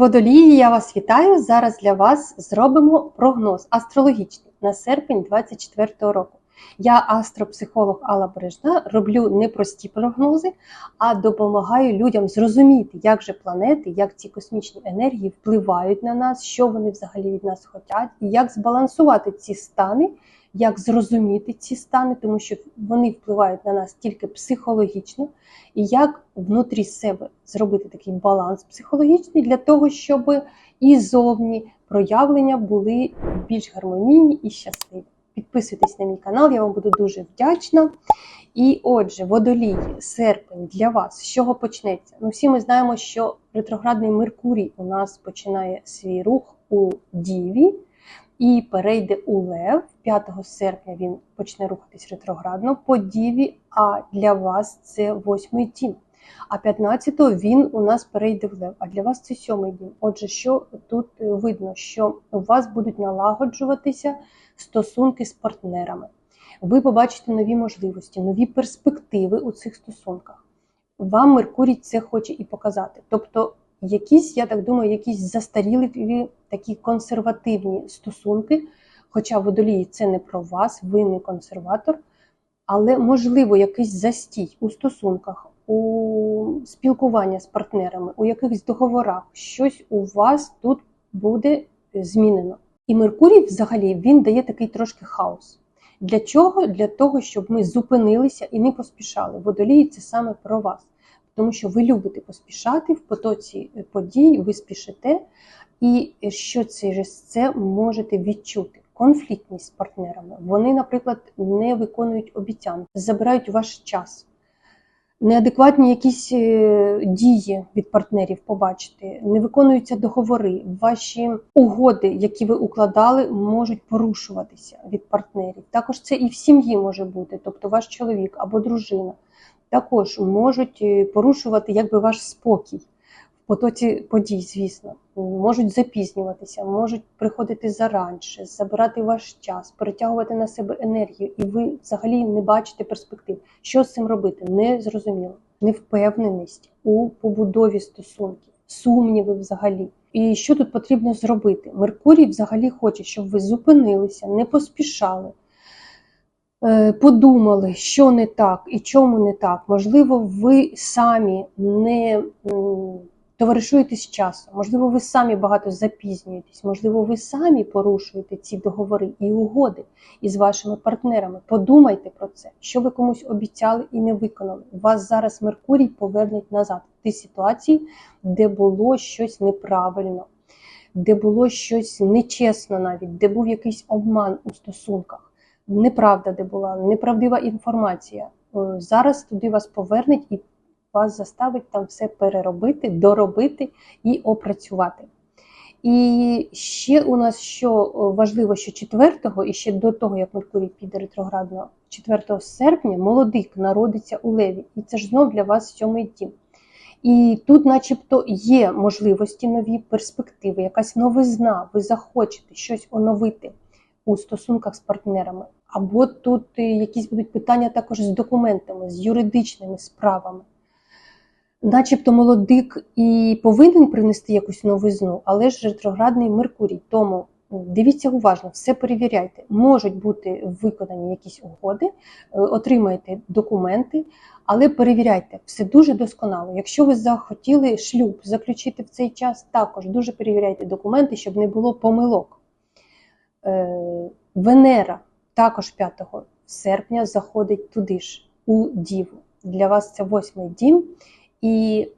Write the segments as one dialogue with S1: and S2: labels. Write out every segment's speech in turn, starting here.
S1: Водолії, я вас вітаю. Зараз для вас зробимо прогноз астрологічний на серпень 2024 року. Я астропсихолог Алла Бережна, роблю не прості прогнози, а допомагаю людям зрозуміти, як же планети, як ці космічні енергії впливають на нас, що вони взагалі від нас хочуть, і як збалансувати ці стани, як зрозуміти ці стани, тому що вони впливають на нас тільки психологічно, і як внутрі себе зробити такий баланс психологічний для того, щоб і зовні проявлення були більш гармонійні і щасливі. Підписуйтесь на мій канал, я вам буду дуже вдячна. І отже, водолії, серпень для вас, з чого почнеться? Ну, всі ми знаємо, що ретроградний Меркурій у нас починає свій рух у Діві і перейде у Лев. 5 серпня він почне рухатись ретроградно по Діві, а для вас це восьмий дім. А 15-го він у нас перейде в Лев, а для вас це сьомий дім. Отже, що тут видно, що у вас будуть налагоджуватися стосунки з партнерами. Ви побачите нові можливості, нові перспективи у цих стосунках. Вам Меркурій це хоче і показати. Тобто, якісь, я так думаю, якісь застарілі такі консервативні стосунки, хоча водолії це не про вас, ви не консерватор, але можливо якийсь застій у стосунках, у спілкуванні з партнерами, у якихось договорах, щось у вас тут буде змінено. І Меркурій, взагалі, він дає такий трошки хаос. Для чого? Для того, щоб ми зупинилися і не поспішали. Водолії це саме про вас. Тому що ви любите поспішати в потоці подій, ви спішите, і що через це можете відчути. Конфліктність з партнерами. Вони, наприклад, не виконують обіцянки, забирають ваш час неадекватні якісь е, дії від партнерів побачити, не виконуються договори, ваші угоди, які ви укладали, можуть порушуватися від партнерів. Також це і в сім'ї може бути, тобто ваш чоловік або дружина, також можуть е, порушувати якби ваш спокій потоці подій, звісно, можуть запізнюватися, можуть приходити заранше, забирати ваш час, перетягувати на себе енергію, і ви взагалі не бачите перспектив. Що з цим робити? Не зрозуміло. Невпевненість у побудові стосунків, сумніви взагалі. І що тут потрібно зробити? Меркурій взагалі хоче, щоб ви зупинилися, не поспішали. Е, подумали, що не так і чому не так. Можливо, ви самі не товаришуєте з часом, можливо, ви самі багато запізнюєтесь, можливо, ви самі порушуєте ці договори і угоди із вашими партнерами. Подумайте про це, що ви комусь обіцяли і не виконали. Вас зараз Меркурій повернеть назад в ті ситуації, де було щось неправильно, де було щось нечесно, навіть де був якийсь обман у стосунках. Неправда, де була неправдива інформація. Е, зараз туди вас повернуть і вас заставить там все переробити, доробити і опрацювати. І ще у нас що важливо, що 4-го, і ще до того, як Меркурій піде ретроградно, 4 серпня молодик народиться у Леві. І це ж знов для вас сьомий дім. І тут, начебто, є можливості нові перспективи, якась новизна, ви захочете щось оновити у стосунках з партнерами. Або тут якісь будуть питання також з документами, з юридичними справами начебто молодик і повинен принести якусь новизну, але ж ретроградний Меркурій. Тому дивіться уважно, все перевіряйте. Можуть бути виконані якісь угоди, е, отримайте документи, але перевіряйте все дуже досконало. Якщо ви захотіли шлюб заключити в цей час, також дуже перевіряйте документи, щоб не було помилок. Е, Венера також 5 серпня заходить туди ж, у Діву. Для вас це восьмий дім. І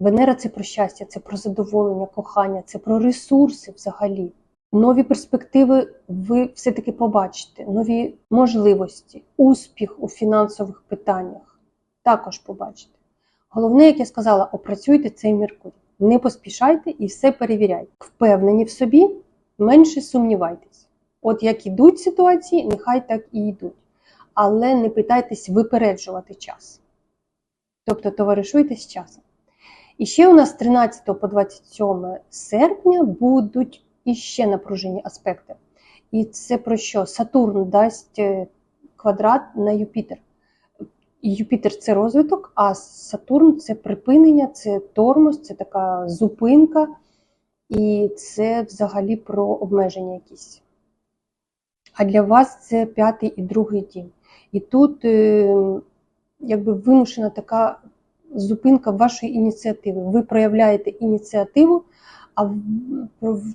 S1: Венера це про щастя, це про задоволення, кохання, це про ресурси взагалі. Нові перспективи ви все-таки побачите, нові можливості, успіх у фінансових питаннях також побачите. Головне, як я сказала, опрацюйте цей Меркурій. Не поспішайте і все перевіряйте. Впевнені в собі, менше сумнівайтесь. От як ідуть ситуації, нехай так і йдуть. Але не питайтесь випереджувати час. Тобто товаришуйте з часом. І ще у нас з 13 по 27 серпня будуть іще напружені аспекти. І це про що? Сатурн дасть е, квадрат на Юпітер. Юпітер це розвиток, а Сатурн це припинення, це тормоз, це така зупинка, і це взагалі про обмеження якісь. А для вас це п'ятий і другий дім. І тут е, якби вимушена така зупинка вашої ініціативи. Ви проявляєте ініціативу, а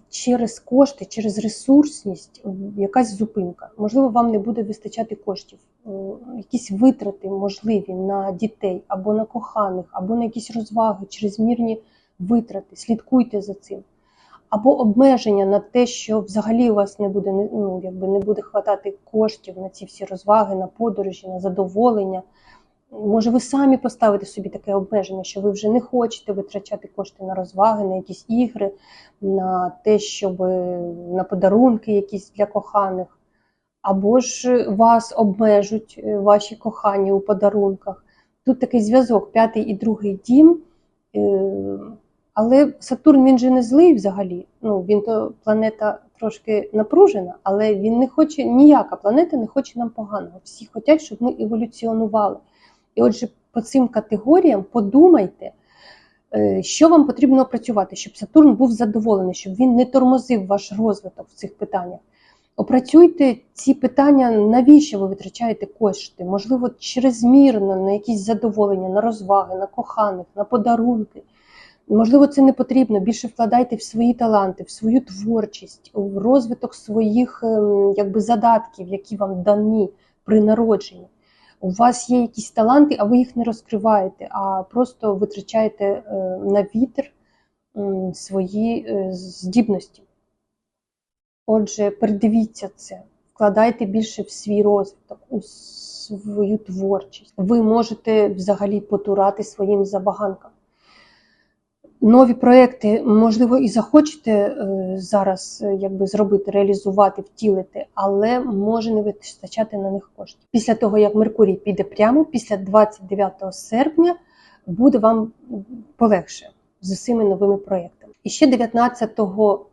S1: через кошти, через ресурсність якась зупинка. Можливо, вам не буде вистачати коштів, Е, якісь витрати можливі на дітей або на коханих, або на якісь розваги, чрезмірні витрати. Слідкуйте за цим. Або обмеження на те, що взагалі у вас не буде ну, якби не буде хватати коштів на ці всі розваги, на подорожі, на задоволення. Може, ви самі поставите собі таке обмеження, що ви вже не хочете витрачати кошти на розваги, на якісь ігри, на те, щоб на подарунки якісь для коханих, або ж вас обмежуть е, ваші кохані у подарунках. Тут такий зв'язок, п'ятий і другий дім. Але Сатурн він же не злий взагалі. Ну, він то планета трошки напружена, але він не хоче, ніяка планета не хоче нам поганого. Всі хочуть, щоб ми еволюціонували. І отже, по цим категоріям подумайте, е, що вам потрібно опрацювати, щоб Сатурн був задоволений, щоб він не тормозив ваш розвиток в цих питаннях. Опрацюйте ці питання, навіщо ви витрачаєте кошти? Можливо, чрезмірно на якісь задоволення, на розваги, на коханих, на подарунки. Можливо, це не потрібно. Більше вкладайте в свої таланти, в свою творчість, в розвиток своїх ем, якби, задатків, які вам дані при народженні. У вас є якісь таланти, а ви їх не розкриваєте, а просто витрачаєте е, на вітер свої е, здібності. Отже, передивіться це, вкладайте більше в свій розвиток, у свою творчість. Ви можете взагалі потурати своїм забаганкам. Нові проекти, можливо, і захочете е, зараз е, якби зробити, реалізувати, втілити, але може не вистачати на них коштів. Після того, як Меркурій піде прямо, після 29 серпня буде вам полегше з усіми новими проектами. І ще 19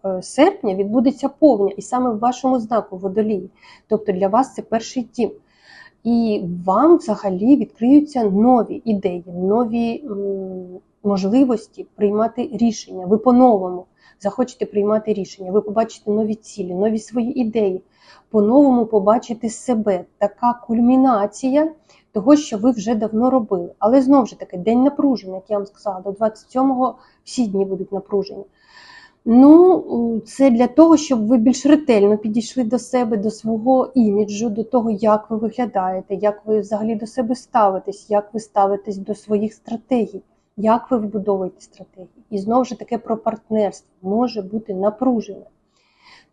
S1: е, серпня відбудеться повня, і саме в вашому знаку водолії. Тобто для вас це перший дім. І вам взагалі відкриються нові ідеї, нові можливості приймати рішення. Ви по-новому захочете приймати рішення, ви побачите нові цілі, нові свої ідеї, по-новому побачите себе. Така кульмінація того, що ви вже давно робили. Але знову ж таки, день напруження, як я вам сказала, до 27-го всі дні будуть напружені. Ну, це для того, щоб ви більш ретельно підійшли до себе, до свого іміджу, до того, як ви виглядаєте, як ви взагалі до себе ставитесь, як ви ставитесь до своїх стратегій, як ви вбудовуєте стратегії. І знову ж таке про партнерство може бути напружене.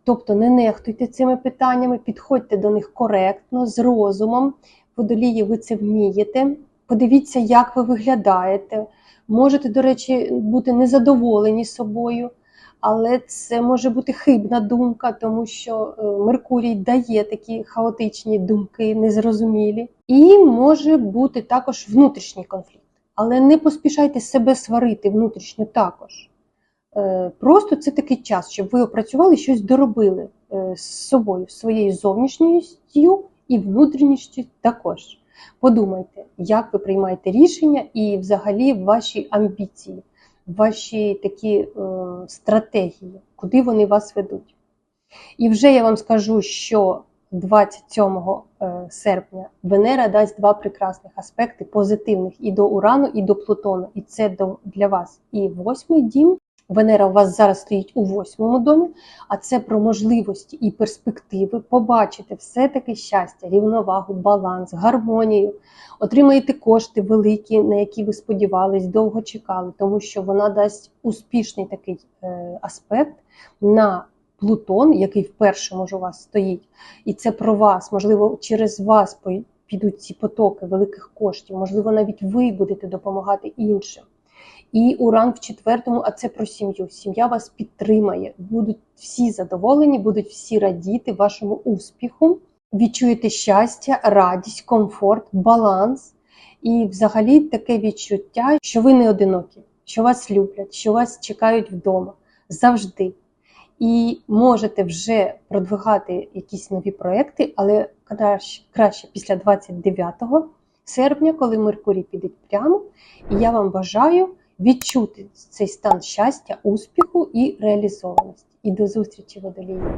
S1: Тобто не нехтуйте цими питаннями, підходьте до них коректно, з розумом. Водолії, ви це вмієте. Подивіться, як ви виглядаєте. Можете, до речі, бути незадоволені собою, але це може бути хибна думка, тому що е, Меркурій дає такі хаотичні думки, незрозумілі. І може бути також внутрішній конфлікт. Але не поспішайте себе сварити внутрішньо також. Е, Просто це такий час, щоб ви опрацювали щось доробили е, з собою, своєю зовнішністю і внутрішністю також. Подумайте, як ви приймаєте рішення і взагалі ваші амбіції, ваші такі е, стратегії, куди вони вас ведуть. І вже я вам скажу, що 27 е, серпня Венера дасть два прекрасних аспекти позитивних і до Урану, і до Плутону. І це для вас. І восьмий дім. Венера у вас зараз стоїть у восьмому домі, а це про можливості і перспективи побачити все-таки щастя, рівновагу, баланс, гармонію, отримаєте кошти великі, на які ви сподівались, довго чекали, тому що вона дасть успішний такий е, аспект на Плутон, який в першому ж у вас стоїть, і це про вас, можливо, через вас підуть ці потоки великих коштів, можливо, навіть ви будете допомагати іншим. І уран в четвертому, а це про сім'ю. Сім'я вас підтримає, будуть всі задоволені, будуть всі радіти вашому успіху. Відчуєте щастя, радість, комфорт, баланс і взагалі таке відчуття, що ви не одинокі, що вас люблять, що вас чекають вдома завжди. І можете вже продвигати якісь нові проекти, але краще, краще після 29 серпня, коли Меркурій піде прямо. І я вам бажаю відчути цей стан щастя, успіху і реалізованості. І до зустрічі водолії!